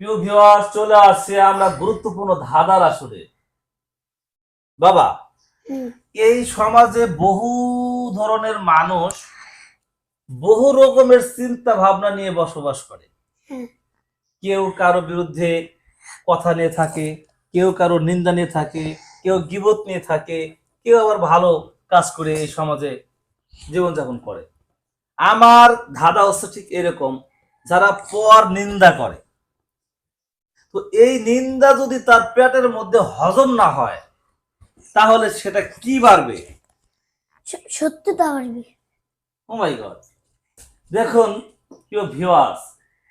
প্রিয় ভিউয়ার্স চলে আসছে আমরা গুরুত্বপূর্ণ ধাঁধার আসরে। বাবা এই সমাজে বহু ধরনের মানুষ বহু রকমের চিন্তা ভাবনা নিয়ে বসবাস করে। কেউ কারও বিরুদ্ধে কথা নিয়ে থাকে কেউ কারও নিন্দা নিয়ে থাকে কেউ গিবত নিয়ে থাকে কেউ আবার ভালো কাজ করে এই সমাজে জীবনযাপন করে। আমার ধাঁধা হচ্ছে ঠিক এরকম যারা পর নিন্দা করে। তো এই নিন্দা যদি তার পেটের মধ্যে হজম না হয় তাহলে সেটা কি বাড়বে? সত্যতা পারবি ও মাই গড দেখুন কেউ ভিউয়ার্স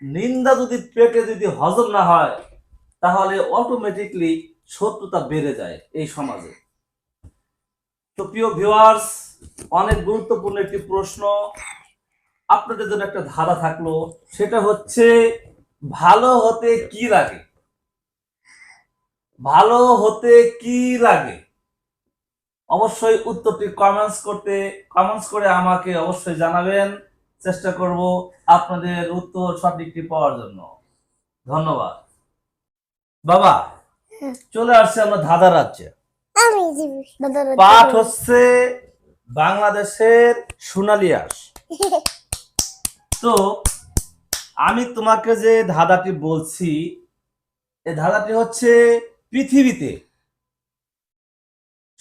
নিন্দা যদি পেটে যদি হজম না হয় তাহলে অটোমেটিকলি শত্রুতা বেড়ে যায় এই সমাজে। তো প্রিয় ভিউয়ার্স অনেক গুরুত্বপূর্ণ একটি প্রশ্ন। আপনাদের জন্য একটা ধারা থাকল সেটা হচ্ছে ভালো হতে কি লাগে? ভালো হতে কি লাগে? অবশ্যই উত্তরটি কমেন্টস করতে কমেন্টস করে আমাকে অবশ্যই জানাবেন। চেষ্টা করব আপনাদের উত্তর সঠিকটি পাওয়ার জন্য। ধন্যবাদ। বাবা চলে আসছে আমরা ধাঁধা রাজ্যে। পাঠ হচ্ছে বাংলাদেশের সোনালিয়াস তো আমি তোমাকে যে ধাঁধাটি বলছি এই ধাঁধাটি হচ্ছে পৃথিবীতে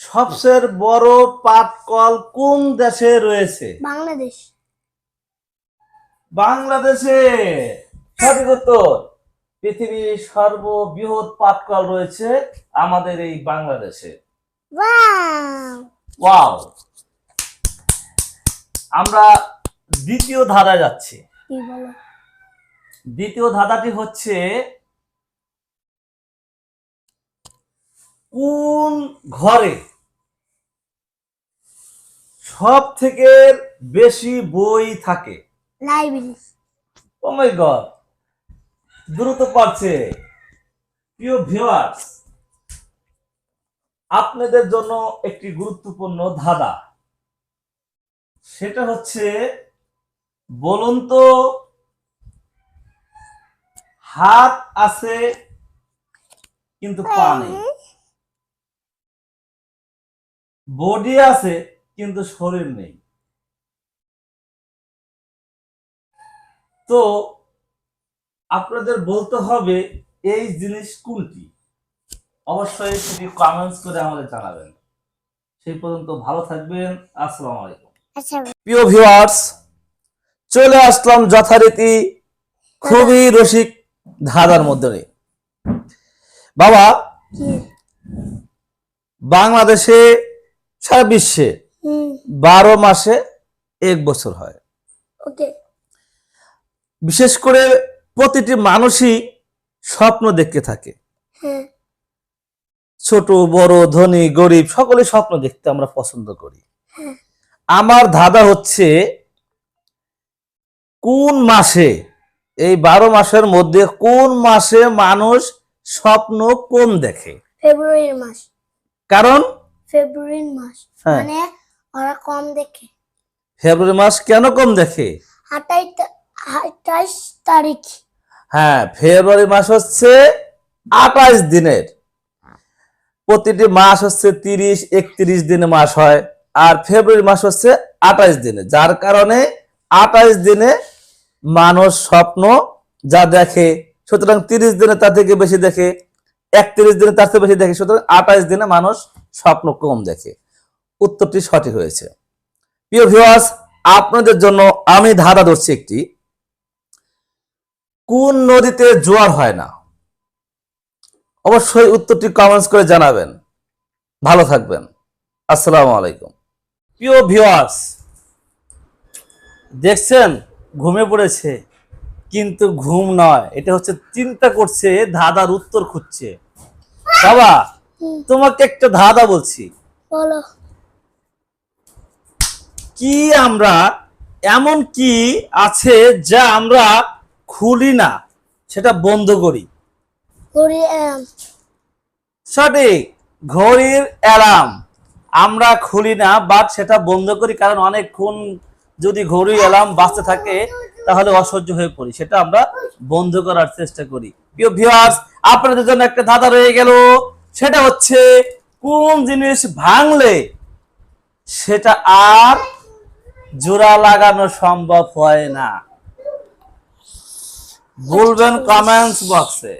সবচেয়ে বড় পাটকল কোন দেশে রয়েছে? বাংলাদেশ। বাংলাদেশে। সঠিক উত্তর পৃথিবীর সর্ববৃহৎ পাটকল রয়েছে আমাদের এই বাংলাদেশে। ওয়াও! আমরা দ্বিতীয় ধারায় যাচ্ছি। দ্বিতীয় ধাঁধাটি হচ্ছে কোন ঘরে সব থেকে বেশি বই থাকে? লাইব্রেরি। ও মাই গড দ্রুত পারছে। প্রিয় ভিউয়ার্স আপনাদের জন্য একটি গুরুত্বপূর্ণ ধাঁধা। সেটা হচ্ছে বলুন তো হাত আছে কিন্তু পা নেই। বডি আছে কিন্তু শরীর নেই। তো আপনাদের বলতে হবে এই জিনিস কোনটি? অবশ্যই সেটি কমেন্টস করে আমাদের জানাবেন। সেই পর্যন্ত ভালো থাকবেন আসসালামু আলাইকুম। আচ্ছা। প্রিয় ভিউয়ার্স চলে আসলাম যথারীতি খুবই রসিক ধাঁধার মধ্যে বাবা বাংলাদেশে সারা বিশ্বে বারো মাসে এক বছর হয়। বিশেষ করে প্রতিটি মানুষই স্বপ্ন দেখতে থাকে। হ্যাঁ। ছোট বড় ধনী গরিব সকলে স্বপ্ন দেখতে আমরা পছন্দ করি। হ্যাঁ। আমার ধাঁধা হচ্ছে কোন মাসে এই বারো মাসের মধ্যে কোন মাসে মানুষ স্বপ্ন কম দেখে? ফেব্রুয়ারির মাস। কারণ ফেব্রুয়ারির মাস। হ্যাঁ। মানে ওরা কম দেখে। ফেব্রুয়ারি মাস কেন কম দেখে? আঠাইশ আঠাইশ তারিখ। হ্যাঁ ফেব্রুয়ারি মাস হচ্ছে আঠাশ দিনের। প্রতিটি মাস হচ্ছে তিরিশ একত্রিশ দিনে মাস হয়। আর ফেব্রুয়ারি মাস হচ্ছে আঠাশ দিনে। যার কারণে আঠাশ দিনে মানুষ স্বপ্ন যা দেখে সুতরাং তিরিশ দিনে তার থেকে বেশি দেখে একত্রিশ দিনে তার থেকে বেশি দেখে সুতরাং আঠাশ দিনে মানুষ স্বপ্ন কম দেখে। উত্তরটি সঠিক হয়েছে। প্রিয় ভিউয়ার্স আপনাদের জন্য আমি ধাঁধা ধরছি একটি। কোন নদীতে জোয়ার হয় না? অবশ্যই উত্তরটি কমেন্টস করে জানাবেন। ভালো থাকবেন। আসসালামু আলাইকুম। প্রিয় ভিউয়ার্স দেখছেন, ঘুমে পড়েছে, কিন্তু ঘুম নয়। এটা হচ্ছে চিন্তা করছে, ধাঁধার উত্তর খুঁজছে। বাবা। তোমাকে একটা ধাঁধা বলছি। বলো। কি আমরা এমন কি আছে যা আমরা খুলি না সেটা বন্ধ করি? সঠিক ঘড়ির অ্যালার্ম আমরা খুলি না বাট সেটা বন্ধ করি কারণ অনেকক্ষণ যদি ঘড়ি অ্যালার্ম বাঁচতে থাকে তাহলে অসহ্য হয়ে পড়ি। সেটা আমরা বন্ধ করার চেষ্টা করি। প্রিয় ভিউয়ার্স আপনাদের জন্য একটা ধাঁধা রয়ে গেল। সেটা হচ্ছে কোন জিনিস ভাঙলে সেটা আর জোড়া লাগানো সম্ভব হয় না। বলবেন কমেন্টস বক্সে